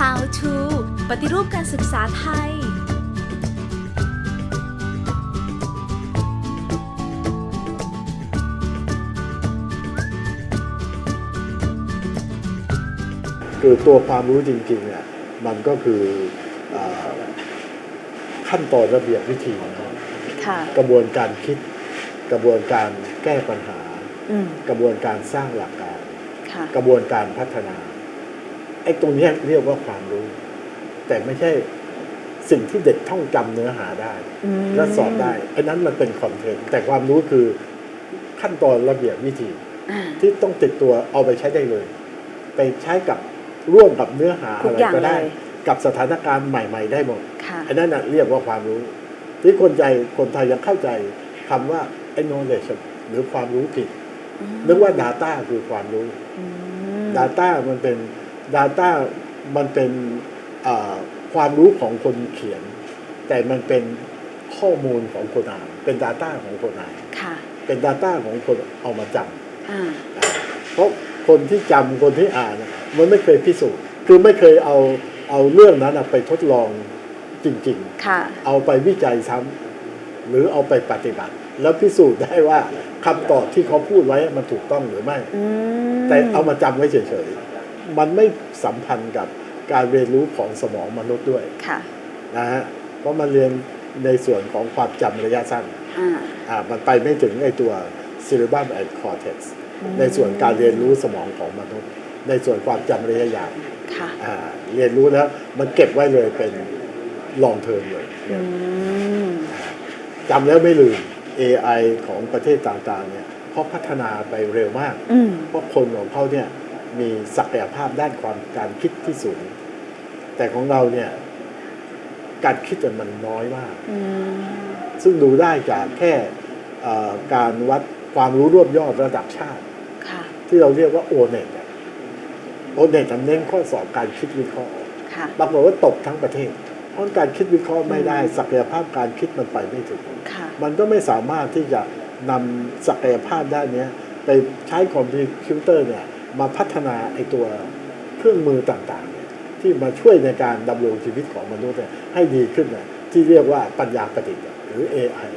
How to ปฏิรูปการศึกษาไทย คือตัวความรู้จริงๆเนี่ยมันก็คือเออขั้นตอนระเบียบวิธีนะค่ะ กระบวนการคิด กระบวนการแก้ปัญหา อืม กระบวนการสร้างหลักการ ค่ะ กระบวนการพัฒนา ไอ้ตรงเนี้ยเรียกว่าความรู้ แต่ไม่ใช่สิ่งที่เด็กท่องจำเนื้อหาได้อืมและสอบได้ไอ้นั้นมันเป็นคอนเทนต์แต่ความรู้คือขั้นตอนระเบียบวิธีอ่าที่ต้องติดตัวเอาไปใช้ได้เลย ไปใช้กับร่วมกับเนื้อหาทุอะกไรอย่างก็ได้เลยกับสถานการณ์ใหม่ ๆ ได้หมดค่ะอันนั้นนะเรียกว่าความรู้ ที่คนใจคนไทยยังเข้าใจคำว่าไอ้ knowledge หรือความรู้ผิดอืมนึกว่า Data คือความรู้อืม Data มันเป็น Data มันเป็นอ่าความรู้ของคนเขียน แต่มันเป็นข้อมูลของคนอ่าน เป็น Data ของคนอ่านค่ะเป็น Data ของคนเอามาจำอ่าอ่าเพราะคนที่จำคนที่อ่านน่ะมันไม่เคยพิสูจน์ คือไม่เคยเอาเอาเรื่องนั้นน่ะไปทดลองจริงค่ะๆเอาไปวิจัยซ้ำหรือเอาไปปฏิบัติ แล้วพิสูจน์ได้ว่าคำตอบที่เขาพูดไว้มันถูกต้องหรือไม่อืมแต่เอามาจำไว้เฉยๆ มันไม่สัมพันธ์กับการเรียนรู้ของสมองมนุษย์ด้วยค่ะนะฮะเพราะมันเรียนในส่วนของความจำระยะสั้นอ่าอ่ามันไปไม่ถึงไอตัว cerebrum and cortex อืมในส่วนการเรียนรู้สมองของมนุษย์ ในส่วนความจำระยะยาวค่ะอ่าเรียนรู้แล้วมันเก็บไว้เลยเป็นลองเทอมเลยอืมจำแล้วไม่ลืม AI ของประเทศต่างๆเนี่ยเขาพัฒนาไปเร็วมากอืมเพราะคนของเขาเนี่ย มีศักยภาพด้านความการคิดที่สูง แต่ของเราเนี่ยการคิดอะมันน้อยมากอืมซึ่งดูได้จากแค่เอ่อการวัดความรู้รวบยอดระดับชาติค่ะที่เราเรียกว่าโอเน็ตโอเน็ตเน้นข้อสอบการคิดวิเคราะห์ค่ะปรากฏว่าตกทั้งประเทศ เพราะการคิดวิเคราะห์ไม่ได้ ศักยภาพการคิดมันไปไม่ถึงค่ะมันก็ไม่สามารถที่จะนำศักยภาพด้านเนี้ยไปใช้คอมพิวเตอร์เนี่ย มาพัฒนาไอตัวเครื่องมือต่างๆเนี่ยที่มาช่วยในการดำรงชีวิตของมนุษย์เนี่ยให้ดีขึ้นน่ะที่เรียกว่าปัญญาประดิษฐ์หรือ AI